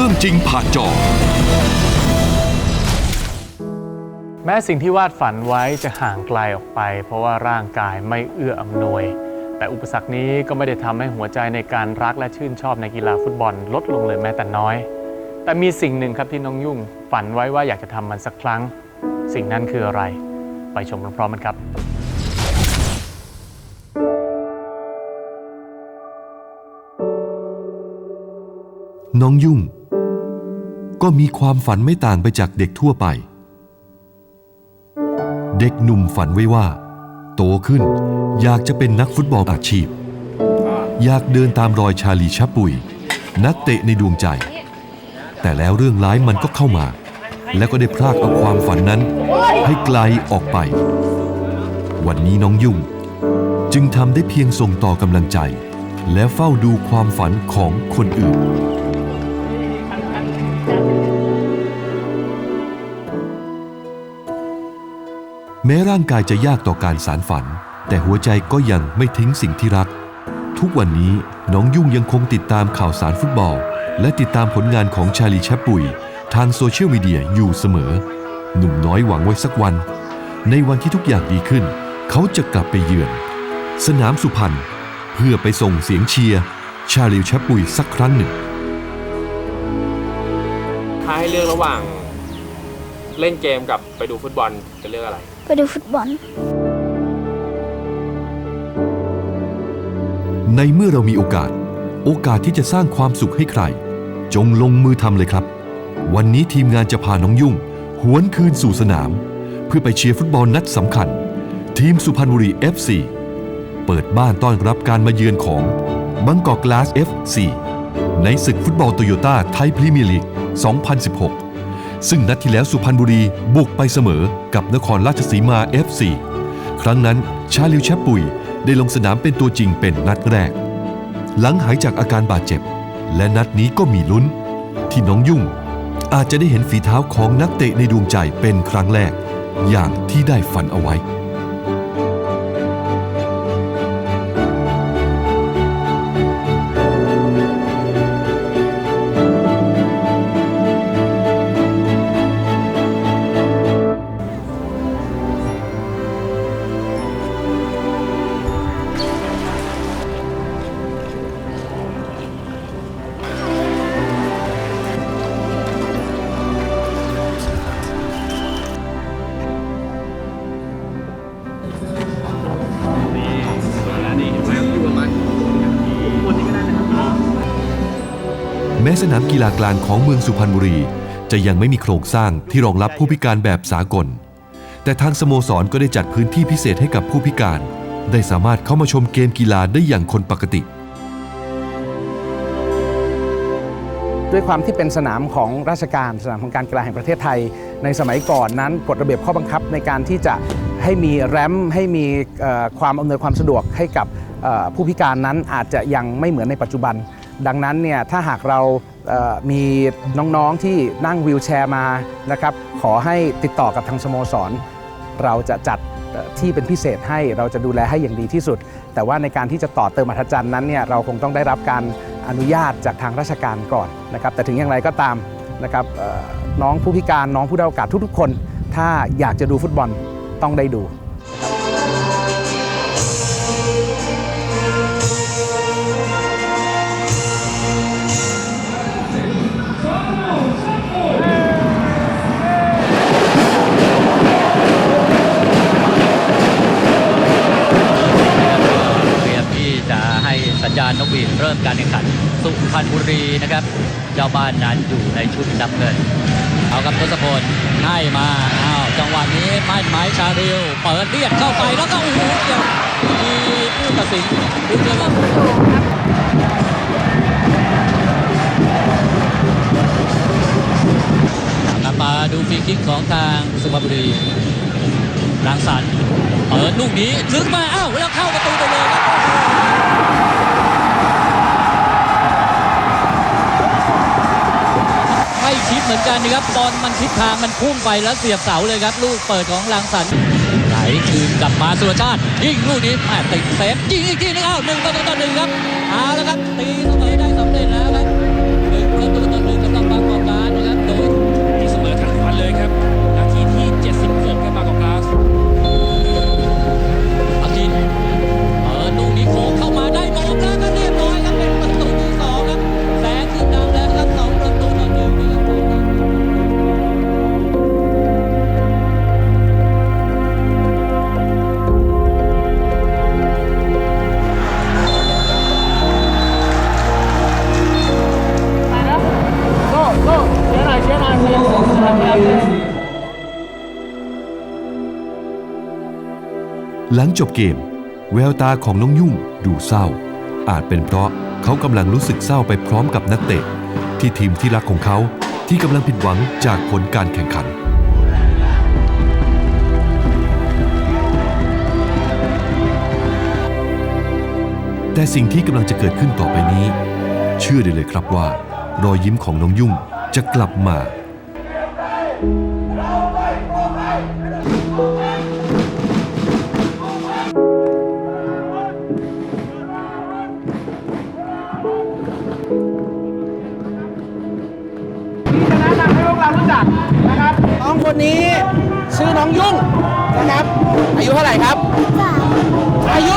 รื่องจริงผ่านจอ แม้สิ่งที่วาดฝันไว้จะห่างไกลออกไป เพราะว่าร่างกายไม่เอื้ออำนวย แต่อุปสรรคนี้ก็ไม่ได้ทำให้หัวใจในการรักและชื่นชอบในกีฬาฟุตบอลลดลงเลยแม้แต่น้อย แต่มีสิ่งหนึ่งครับที่น้องยุ่ง ฝันไว้ว่าอยากจะทำมันสักครั้ง สิ่งนั้นคืออะไร ไปชมพร้อมๆกันครับน้องยุ่ง ก็มีความฝันไม่ต่างไปจากเด็กทั่วไป เด็กหนุ่มฝันไว้ว่า โตขึ้นอยากจะเป็นนักฟุตบอลอาชีพ อยากเดินตามรอยชาลีชับปุย นักเตะในดวงใจ แต่แล้วเรื่องร้ายมันก็เข้ามา แล้วก็ได้พรากเอาความฝันนั้น ให้ไกลออกไป วันนี้น้องยุ่ง จึงทำได้เพียงส่งต่อกำลังใจ และเฝ้าดูความฝันของคนอื่น แม้ร่างกายจะยากต่อการสารฝัน แต่หัวใจก็ยังไม่ทิ้งสิ่งที่รัก ทุกวันนี้น้องยุ่งยังคงติดตามข่าวสารฟุตบอล และติดตามผลงานของชาลีแชปปุย ทางโซเชียลมีเดียอยู่เสมอ หนุ่มน้อยหวังไว้สักวัน ในวันที่ทุกอย่างดีขึ้น เขาจะกลับไปเยือน สนามสุพรรณเพื่อไปส่งเสียงเชียร์ชาลีแชปปุยสักครั้งหนึ่งถ้าให้เลือกระหว่าง เล่นเกมกับไปดูฟุตบอลจะเลือกอะไร ไปดูฟุตบอล ในเมื่อเรามีโอกาส โอกาสที่จะสร้างความสุขให้ใคร จงลงมือทำเลยครับ วันนี้ทีมงานจะพาน้องยุ่ง หวนคืนสู่สนาม เพื่อไปเชียร์ฟุตบอลนัดสำคัญ ทีมสุพรรณบุรี FC เปิดบ้านต้อนรับการมาเยือนของบังกอกกลาส FC ในศึกฟุตบอลโตโยต้าไทยพรีเมียร์ลีก 2016 ซึ่งนัดที่แล้วสุพรรณบุรีบุกไปเสมอกับนครราชสีมา FC ครั้งนั้นชาลิวแชปปุยได้ลงสนามเป็นตัวจริงเป็นนัดแรก หลังหายจากอาการบาดเจ็บ และนัดนี้ก็มีลุ้น ที่น้องยุ่งอาจจะได้เห็นฝีเท้าของนักเตะในดวงใจเป็นครั้งแรก อย่างที่ได้ฝันเอาไว้ สนามกีฬากลางของเมืองสุพรรณบุรี จะยังไม่มีโครงสร้างที่รองรับผู้พิการแบบสากล แต่ทางสโมสรก็ได้จัดพื้นที่พิเศษให้กับผู้พิการ ได้สามารถเข้ามาชมเกมกีฬาได้อย่างคนปกติ ด้วยความที่เป็นสนามของราชการสนามของการกีฬาแห่งประเทศไทย ในสมัยก่อนนั้นกฎระเบียบข้อบังคับในการที่จะให้มีแรมให้มีความอำนวยความสะดวกให้กับผู้พิการนั้นอาจจะยังไม่เหมือนในปัจจุบัน ดังนั้นเนี่ยถ้าหากเรามีน้องๆที่นั่งวีลแชร์มานะครับขอให้ติดต่อกับทางสโมสร เราจะจัดที่เป็นพิเศษให้เราจะดูแลให้อย่างดีที่สุด แต่ว่าในการที่จะต่อเติมอัธจันทร์นั้นเนี่ยเราคงต้องได้รับการอนุญาตจากทางราชการก่อนนะครับแต่ถึงอย่างไรก็ตามนะครับน้องผู้พิการน้องผู้ด้อยโอกาสทุกๆคน ถ้าอยากจะดูฟุตบอลต้องได้ดู สัญญาณนกหวีดเริ่มการแข่งขันสุพรรณบุรีนะครับ เจ้าบ้านนั้นอยู่ในชุดน้ำเงิน เอากับทศพลให้มา อ้าว จังหวะนี้ไม้ไม้ชาริวเปิดเลียดเข้าไปแล้วก็โอ้โหเกี่ยวมีผู้ตัดสินดูเจอว่ากลับมาดูฟรีคิกของทางสุพรรณบุรีรังสรรค์เปิดลูกนี้ ลึกมา อ้าว แล้วเข้าประตูไปเลย ครับไม่คิดเหมือนกันนะครับบอลมันทิศทางมันพุ่งไปแล้วเสียบเสาเลยครับ ลูกเปิดของลังสันไหลคืนกลับมาสุรชาติยิงลูกนี้แหมติดเซฟยิงอีกทีนึงอ้าวหนึ่งต่อหนึ่งครับเอาแล้วครับตีเสมอได้สำเร็จแล้วครับ หลังจบเกม แววตาของน้องยุ่งดูเศร้า อาจเป็นเพราะเขากำลังรู้สึกเศร้าไปพร้อมกับนักเตะ ที่ทีมที่รักของเขาที่กำลังผิดหวังจากผลการแข่งขันแต่สิ่งที่กำลังจะเกิดขึ้นต่อไปนี้ เชื่อได้เลยครับว่า รอยยิ้มของน้องยุ่งจะกลับมา กเรารู้จักนะครับ น้องคนนี้ชื่อน้องยุ่งนะครับ อายุเท่าไหร่ครับ อายุ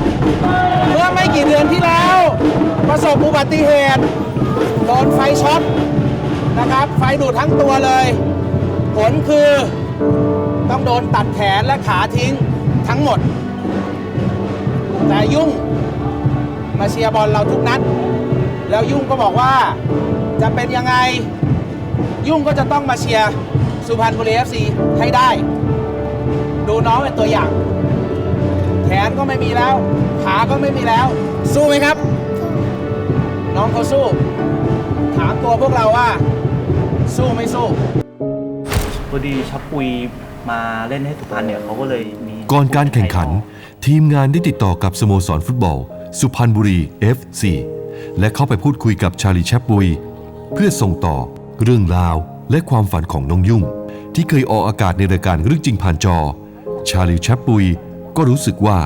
13 เมื่อไม่กี่เดือนที่แล้ว ประสบอุบัติเหตุโดนไฟช็อตนะครับ ไฟดูดทั้งตัวเลย ผลคือต้องโดนตัดแขนและขาทิ้งทั้งหมด แต่ยุ่งมาเชียร์บอลเราทุกนัด แล้วยุ่งก็บอกว่าจะเป็นยังไง ยุ่งก็จะต้องมาเชียร์สุพรรณบุรีเอฟซีให้ได้ ดูน้องเป็นตัวอย่าง แขนก็ไม่มีแล้ว ขาก็ไม่มีแล้ว สู้ไหมครับ น้องเขาสู้ ถามตัวพวกเราว่า สู้ไม่สู้พอดีชับปุยมาเล่นให้สุพรรณเนี่ยเขาก็เลยมีก่อนการแข่งขัน ทีมงานได้ติดต่อกับสโมสรฟุตบอล สุพรรณบุรี FC และเข้าไปพูดคุยกับชาลีแชปบุย เพื่อส่งต่อ เรื่องราวและความฝันของน้องยุ่ง ที่เคยออกอากาศในรายการเรื่องจริงผ่านจอ ชาลีแชปบุยก็รู้สึกว่า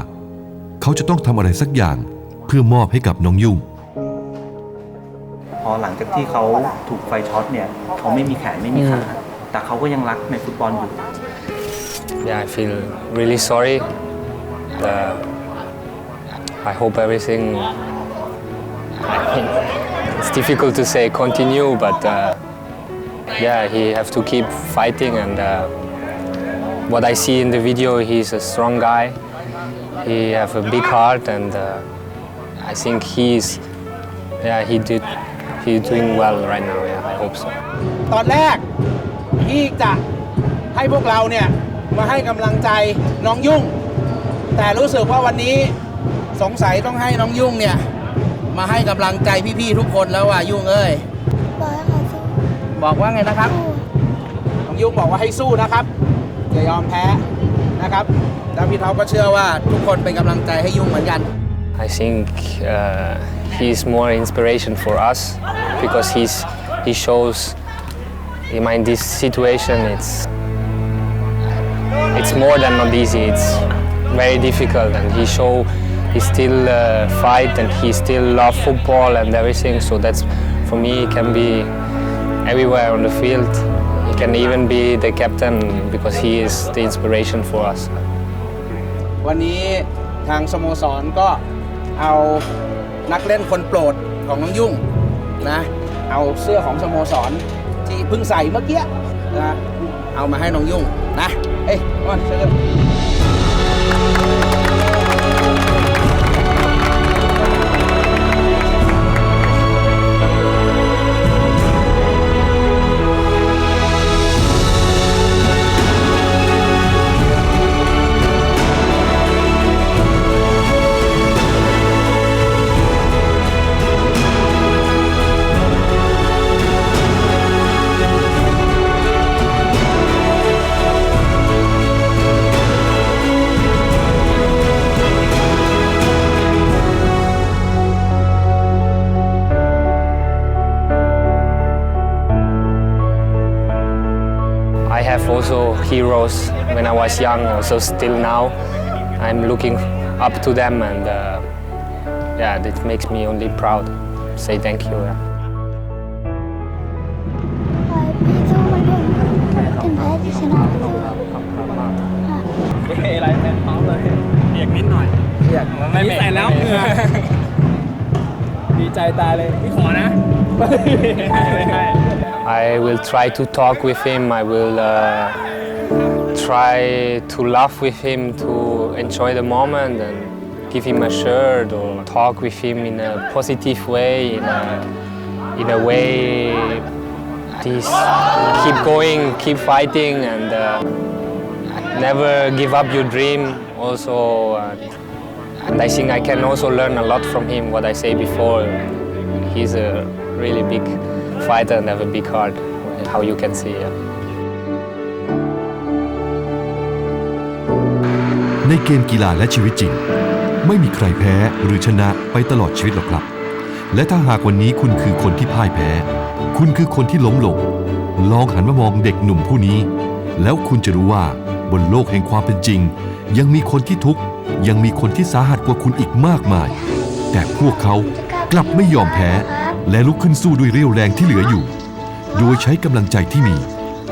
เขาจะต้องทำอะไรสักอย่างเพื่อมอบให้กับน้องยุ่ง พอหลังจากที่เขาถูกไฟช็อตเนี่ย เขาไม่มีแขนไม่มีขา แต่เขาก็ยังรักในฟุตบอลอยู่ yeah, I feel really sorry. Uh, I hope everything. I mean, it's difficult to say continue, but uh, yeah, he have to keep fighting. And uh, what I see in the video, he's a strong guy. He have a big heart, and uh, I think he's yeah he did he's doing well right now. Yeah, I hope so. ตอนแรกที่จะให้พวกเราเนี่ยมาให้กำลังใจน้องยุ่ง แต่รู้สึกว่าวันนี้สงสัยต้องให้น้องยุ่งเนี่ยมาให้กำลังใจพี่ๆทุกคนแล้วว่ะยุ่งเอ้ย บอกว่าไงนะครับน้องยุ่งบอกว่าให้สู้นะครับอย่ายอมแพ้นะครับแล้วพี่ท็อปก็เชื่อว่าทุกคนเป็นกำลังใจให้ยุ่งเหมือนกัน I think uh, he's more inspiration for us because he's he shows. In my this situation, it's it's more than not easy. It's very difficult, and he show he still uh, fight and he still love football and everything. So that's for me can be everywhere on the field. He can even be the captain because he is the inspiration for us. วันนี้ทางสโมสรก็เอานักเล่นคนโปรดของน้องยุ่งนะ เอาเสื้อของสโมสรที่เพิ่งใส่เมื่อกี้นะ เอามาให้น้องยุ่งนะ เอ้ยมาเชิญ also heroes when I was young, also still now. I'm looking up to them, and uh, yeah, that makes me only proud. Say thank you. yeah. I will try to talk with him, I will uh, try to laugh with him, to enjoy the moment and give him a shirt or talk with him in a positive way, in a, in a way this keep going, keep fighting and uh, never give up your dream also. And, and I think I can also learn a lot from him, what I say before. He's a really big fighter and have a big heart. How you can see. Yeah. ในเกมกีฬาและชีวิตจริง ไม่มีใครแพ้หรือชนะไปตลอดชีวิตหรอกครับ และถ้าหากวันนี้คุณคือคนที่พ่ายแพ้ คุณคือคนที่ล้มลง ลองหันมามองเด็กหนุ่มผู้นี้ แล้วคุณจะรู้ว่าบนโลกแห่งความเป็นจริง ยังมีคนที่ทุกข์ยังมีคนที่สาหัสกว่าคุณอีกมากมาย แต่พวกเขากลับไม่ยอมแพ้ และลุกขึ้นสู้ด้วยเรี่ยวแรงที่เหลืออยู่ โดยใช้กำลังใจที่มี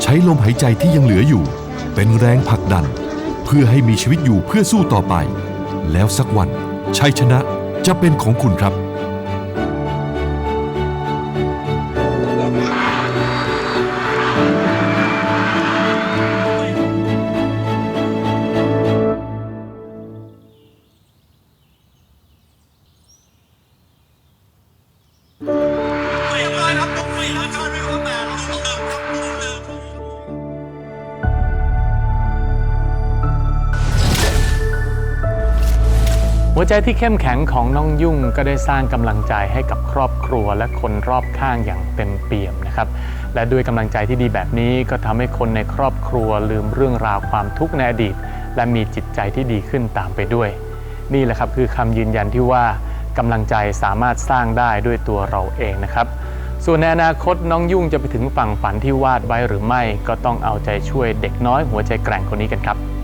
ใช้ลมหายใจที่ยังเหลืออยู่ เป็นแรงผลักดัน เพื่อให้มีชีวิตอยู่เพื่อสู้ต่อไป แล้วสักวันชัยชนะจะเป็นของคุณครับ ใจที่เข้มแข็งของน้องยุ่งก็ได้สร้างกำลังใจให้กับครอบครัวและคนรอบข้างอย่างเต็มเปี่ยมนะครับ และด้วยกำลังใจที่ดีแบบนี้ก็ทำให้คนในครอบครัวลืมเรื่องราวความทุกข์ในอดีต และมีจิตใจที่ดีขึ้นตามไปด้วย นี่แหละครับคือคำยืนยันที่ว่ากำลังใจสามารถสร้างได้ด้วยตัวเราเองนะครับ ส่วนในอนาคตน้องยุ่งจะไปถึงฝั่งฝันที่วาดไว้หรือไม่ ก็ต้องเอาใจช่วยเด็กน้อยหัวใจแกร่งคนนี้กันครับ